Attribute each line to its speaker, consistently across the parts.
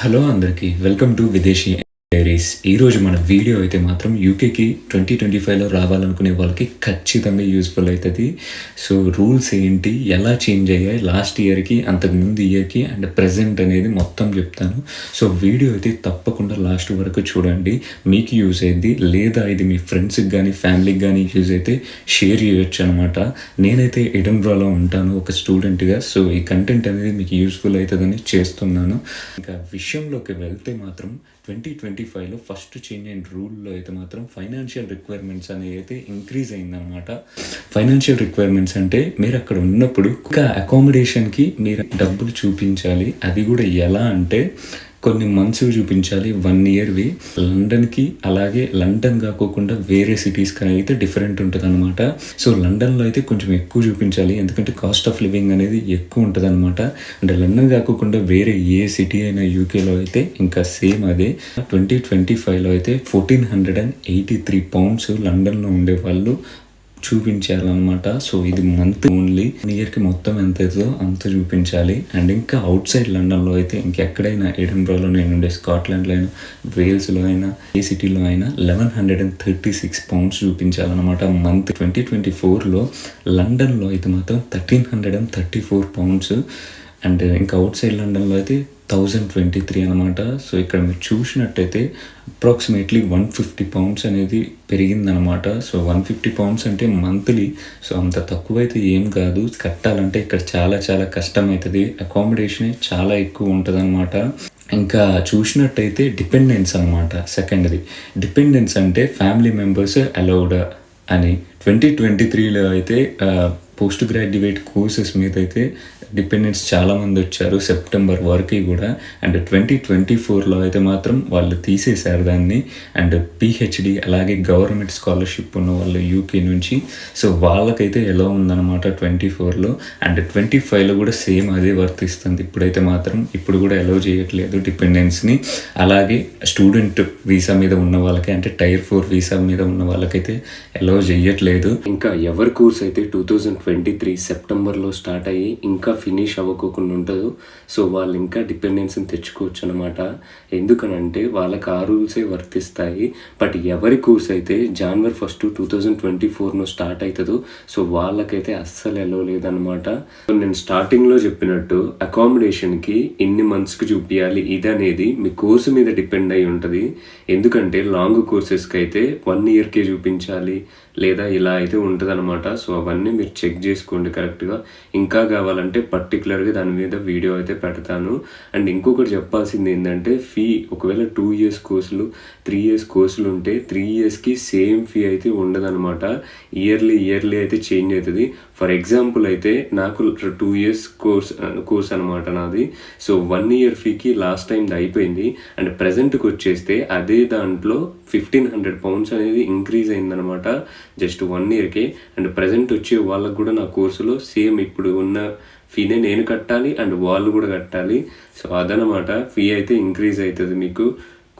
Speaker 1: Hello అందరికీ welcome to విదేశీ diaries ఈరోజు మన వీడియో అయితే మాత్రం యూకేకి ట్వంటీ ట్వంటీ ఫైవ్లో రావాలనుకునే వాళ్ళకి ఖచ్చితంగా యూస్ఫుల్ అవుతుంది సో రూల్స్ ఏంటి? ఎలా చేంజ్ అయ్యాయి? లాస్ట్ ఇయర్కి అంతకు ముందు ఇయర్కి అండ్ ప్రజెంట్ అనేది మొత్తం చెప్తాను. సో వీడియో అయితే తప్పకుండా లాస్ట్ వరకు చూడండి. మీకు యూజ్ అయింది. లేదా ఇది మీ ఫ్రెండ్స్కి కానీ ఫ్యామిలీకి కానీ యూజ్ అయితే షేర్ చేయొచ్చు అనమాట నేనైతే ఎడంబ్రాలో ఉంటాను ఒక స్టూడెంట్గా సో ఈ కంటెంట్ అనేది మీకు యూస్ఫుల్ అవుతుందని చేస్తున్నాను. ఇంకా విషయంలోకి వెళ్తే మాత్రం ట్వంటీ ట్వంటీ ఫైవ్లో ఫస్ట్ చేంజ్ అయిన రూల్లో అయితే మాత్రం ఫైనాన్షియల్ రిక్వైర్మెంట్స్ అనేవి అయితే ఇంక్రీజ్ అయిందనమాట ఫైనాన్షియల్ రిక్వైర్మెంట్స్ అంటే మీరు అక్కడ ఉన్నప్పుడు ఇంకా అకామిడేషన్కి మీరు డబ్బులు చూపించాలి. అది కూడా ఎలా అంటే కొన్ని మంత్స్ చూపించాలి వన్ ఇయర్వి లండన్కి అలాగే లండన్ కాకోకుండా వేరే సిటీస్కి అయితే డిఫరెంట్ ఉంటుంది అనమాట సో లండన్లో అయితే కొంచెం ఎక్కువ చూపించాలి ఎందుకంటే కాస్ట్ ఆఫ్ లివింగ్ అనేది ఎక్కువ ఉంటుంది అనమాట అంటే లండన్ కాకోకుండా వేరే ఏ సిటీ అయినా యూకేలో అయితే ఇంకా సేమ్ అదే. ట్వంటీ ట్వంటీ ఫైవ్లో అయితే fourteen hundred and eighty three pounds లండన్లో ఉండే వాళ్ళు చూపించాలన్నమాట. సో ఇది మంత్ ఓన్లీ ఇయర్కి మొత్తం ఎంత అవుతుందో అంత చూపించాలి. అండ్ ఇంకా అవుట్ సైడ్ లండన్లో అయితే ఇంకెక్కడైనా ఎడంబ్రాలో నేను ఉండే స్కాట్లాండ్లో అయినా వేల్స్లో అయినా ఏ సిటీలో అయినా eleven hundred and thirty six pounds చూపించాలన్నమాట month twenty twenty ఫోర్లో లండన్లో అయితే మాత్రం thirteen hundred and thirty four pounds and ఇంకా అవుట్ సైడ్ లండన్లో అయితే థౌజండ్ ట్వంటీ త్రీ అనమాట సో ఇక్కడ మీరు చూసినట్టయితే అప్రాక్సిమేట్లీ వన్ ఫిఫ్టీ పౌండ్స్ అనేది పెరిగిందనమాట సో వన్ ఫిఫ్టీ పౌండ్స్ అంటే మంత్లీ సో అంత తక్కువ అయితే ఏం కాదు. కట్టాలంటే ఇక్కడ చాలా చాలా కష్టం అవుతుంది అకామిడేషన్ చాలా ఎక్కువ ఉంటుంది ఇంకా చూసినట్టయితే డిపెండెన్స్ అనమాట సెకండ్ది డిపెండెన్స్ అంటే ఫ్యామిలీ మెంబర్స్ అలౌడ్ అని. ట్వంటీ ట్వంటీ త్రీలో అయితే uh, పోస్ట్ గ్రాడ్యుయేట్ కోర్సెస్ మీద అయితే డిపెండెంట్స్ చాలామంది వచ్చారు సెప్టెంబర్ వరకు కూడా. అండ్ ట్వంటీ ట్వంటీ ఫోర్లో అయితే మాత్రం వాళ్ళు తీసేశారు దాన్ని. అండ్ పిహెచ్డి అలాగే గవర్నమెంట్ స్కాలర్షిప్ ఉన్న వాళ్ళు యూకే నుంచి. సో వాళ్ళకైతే ఎలా ఉందన్నమాట ట్వంటీ ఫోర్లో అండ్ ట్వంటీ ఫైవ్లో కూడా సేమ్ అదే వర్తిస్తుంది ఇప్పుడైతే మాత్రం ఇప్పుడు కూడా అలౌ చేయట్లేదు డిపెండెన్స్ని అలాగే స్టూడెంట్ వీసా మీద ఉన్న వాళ్ళకి అంటే టైర్ ఫోర్ వీసా మీద ఉన్న వాళ్ళకైతే అలౌ చేయట్లేదు. ఇంకా ఎవరి కోర్స్ అయితే టూ థౌజండ్ ట్వంటీ త్రీ సెప్టెంబర్లో స్టార్ట్ అయ్యి ఇంకా ఫినిష్ అవ్వకోకుండా ఉంటుందో. సో వాళ్ళు ఇంకా డిపెండెన్స్ని తెచ్చుకోవచ్చు అనమాట ఎందుకనంటే వాళ్ళకి ఆ రూల్సే వర్తిస్తాయి. బట్ ఎవరి కోర్స్ అయితే January first two thousand twenty ఫోర్ను start అవుతుందో సో వాళ్ళకైతే అస్సలు ఎలో లేదనమాట నేను స్టార్టింగ్లో చెప్పినట్టు అకామిడేషన్కి ఇన్ని మంత్స్కి చూపించాలి ఇది అనేది మీ కోర్సు మీద డిపెండ్ అయి ఉంటుంది. ఎందుకంటే లాంగ్ కోర్సెస్కి అయితే వన్ ఇయర్కే చూపించాలి. లేదా ఇలా అయితే ఉంటుంది అనమాట సో అవన్నీ మీరు చెక్ చేసుకోండి కరెక్ట్గా. ఇంకా కావాలంటే పర్టికులర్గా దాని మీద వీడియో అయితే పెడతాను. అండ్ ఇంకొకటి చెప్పాల్సింది ఏంటంటే ఫీ ఒకవేళ టూ ఇయర్స్ కోర్సులు త్రీ ఇయర్స్ కోర్సులు ఉంటే త్రీ ఇయర్స్కి సేమ్ ఫీ అయితే ఉండదనమాట ఇయర్లీ ఇయర్లీ అయితే చేంజ్ అవుతుంది. ఫర్ ఎగ్జాంపుల్ అయితే నాకు టూ ఇయర్స్ కోర్స్ కోర్స్ అనమాట నాది. సో వన్ ఇయర్ ఫీకి లాస్ట్ టైం అయిపోయింది. అండ్ ప్రజెంట్కి వచ్చేస్తే అదే దాంట్లో ఫిఫ్టీన్ హండ్రెడ్ పౌండ్స్ అనేది ఇంక్రీజ్ అయిందనమాట జస్ట్ వన్ ఇయర్కే అండ్ ప్రజెంట్ వచ్చే వాళ్ళకు కూడా నా కోర్సులో సేమ్ ఇప్పుడు ఉన్న ఫీనే నేను కట్టాలి అండ్ వాళ్ళు కూడా కట్టాలి. సో అదనమాట ఫీ అయితే ఇంక్రీజ్ అవుతుంది మీకు.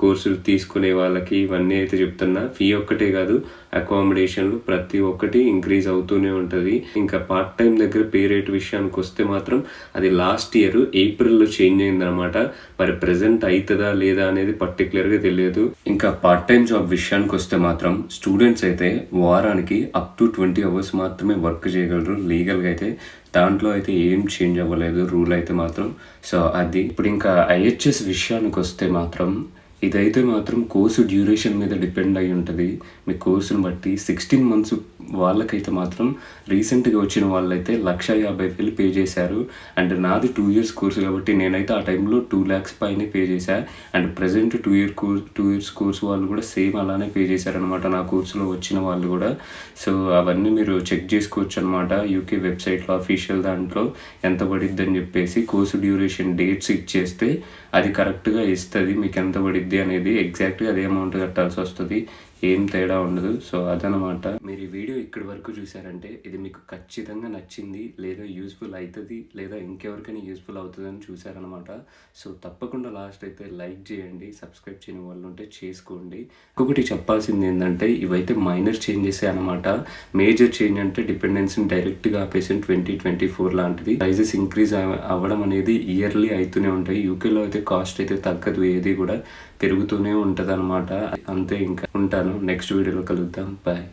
Speaker 1: కోర్సులు తీసుకునే వాళ్ళకి ఇవన్నీ అయితే చెప్తున్నా. ఫీ ఒక్కటే కాదు అకామిడేషన్లు ప్రతి ఒక్కటి ఇంక్రీజ్ అవుతూనే ఉంటుంది. ఇంకా పార్ట్ టైం దగ్గర పే రేట్ విషయానికి వస్తే మాత్రం అది లాస్ట్ ఇయర్ ఏప్రిల్లో చేంజ్ అయిందనమాట మరి ప్రజెంట్ అవుతుందా లేదా అనేది పర్టికులర్గా తెలియదు. ఇంకా పార్ట్ టైం జాబ్ విషయానికి వస్తే మాత్రం స్టూడెంట్స్ అయితే వారానికి అప్ టు ట్వంటీ అవర్స్ మాత్రమే వర్క్ చేయగలరు. లీగల్గా అయితే దాంట్లో అయితే ఏం చేంజ్ అవ్వలేదు. రూల్ అయితే మాత్రం. సో అది ఇప్పుడు ఇంకా ఐహెచ్ఎస్ విషయానికి వస్తే మాత్రం ఇదైతే మాత్రం కోర్సు డ్యూరేషన్ మీద డిపెండ్ అయి ఉంటుంది. మీ కోర్సును బట్టి సిక్స్టీన్ మంత్స్ వాళ్ళకైతే మాత్రం రీసెంట్గా వచ్చిన వాళ్ళైతే లక్ష యాభై వేలు పే చేశారు. అండ్ నాది టూ ఇయర్స్ కోర్సు కాబట్టి నేనైతే ఆ టైంలో టూ ల్యాక్స్ పైనే పే చేశాను and present two year course two years course వాళ్ళు కూడా సేమ్ అలానే పే చేశారనమాట నా కోర్సులో వచ్చిన వాళ్ళు కూడా. సో అవన్నీ మీరు చెక్ చేసుకోవచ్చు అనమాట యూకే వెబ్సైట్లో అఫీషియల్ దాంట్లో ఎంత పడిద్దని చెప్పేసి కోర్సు డ్యూరేషన్ డేట్స్ ఇచ్చేస్తే అది కరెక్ట్గా ఇస్తుంది. మీకు ఎంత పడిద్ది అనేది ఎగ్జాక్ట్గా అదే అమౌంట్ కట్టాల్సి వస్తుంది.
Speaker 2: ఏం తేడా ఉండదు. సో అదనమాట. మీరు ఈ వీడియో ఇక్కడి వరకు చూసారంటే ఇది మీకు ఖచ్చితంగా నచ్చింది లేదా యూస్ఫుల్ అవుతుంది లేదా ఇంకెవరికైనా యూస్ఫుల్ అవుతుందని చూసారనమాట సో తప్పకుండా లాస్ట్ అయితే లైక్ చేయండి సబ్స్క్రైబ్ చేయని వాళ్ళు ఉంటే చేసుకోండి. ఇంకొకటి చెప్పాల్సింది ఏంటంటే ఇవైతే మైనర్ చేంజెస్ అనమాట. మేజర్ చేంజ్ అంటే డిపెండెన్సీని డైరెక్ట్గా ఆపేసిన ట్వంటీ ట్వంటీ ఫోర్ లాంటిది ప్రైజెస్ ఇంక్రీజ్ అవ్వడం అనేది ఇయర్లీ అవుతూనే ఉంటాయి. యూకేలో అయితే కాస్ట్ అయితే తగ్గదు ఏది కూడా. పెరుగుతూనే ఉంటుంది అనమాట అంతే ఇంకా ఉంటాను. నెక్స్ట్ వీడియోలో కలుద్దాం. బాయ్